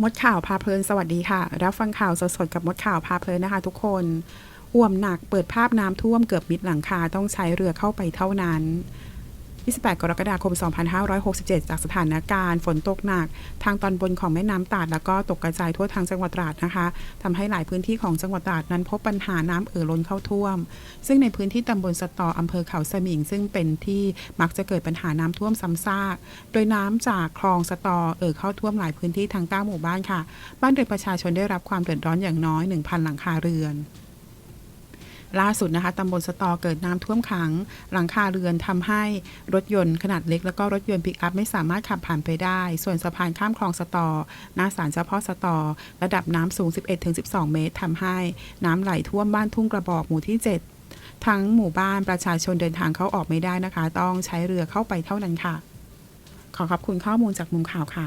มดข่าวพาเพลินสวัสดีค่ะ รับฟังข่าวสดๆกับมดข่าวพาเพลินนะคะ ทุกคนอ่วมหนักเปิดภาพน้ำท่วมเกือบมิดหลังคาต้องใช้เรือเข้าไปเท่านั้น 28 กรกฎาคม 2567 จากสถานการณ์ฝนตกหนัก ทางตอนบนของแม่น้ำตาด แล้วก็ตกกระจายทั่วทางจังหวัดตราดนะคะทำให้หลายพื้นที่ของจังหวัดตราดนั้นพบปัญหาน้ำเอ่อล้นเข้าท่วม ซึ่งในพื้นที่ตำบลสตออำเภอเขาสมิง ซึ่งเป็นที่มักจะเกิดปัญหาน้ำท่วมซ้ำซาก โดยน้ำจากคลองสตอเอ่อเข้าท่วมหลายพื้นที่ทาง9หมู่บ้านค่ะ บ้านเรือนประชาชนได้รับความเดือดร้อนอย่างน้อย 1,000 หลังคาเรือน ล่าสุดนะคะตำบลสตอเกิดน้ำท่วมขัง หลังคาเรือนทำให้รถยนต์ขนาดเล็ก แล้วก็รถยนต์ปิกอัพไม่สามารถขับผ่านไปได้ ส่วนสะพานข้ามคลองสตอหน้าศาลเจ้าพ่อสตอ ระดับน้ำสูง 11-12 เมตรทำให้น้ำไหลท่วมบ้านทุ่งกระบอกหมู่ที่ 7 ทั้งหมู่บ้านประชาชนเดินทางเข้าออกไม่ได้นะคะ ต้องใช้เรือเข้าไปเท่านั้นค่ะ ขอขอบคุณข้อมูลจากมุมข่าวค่ะ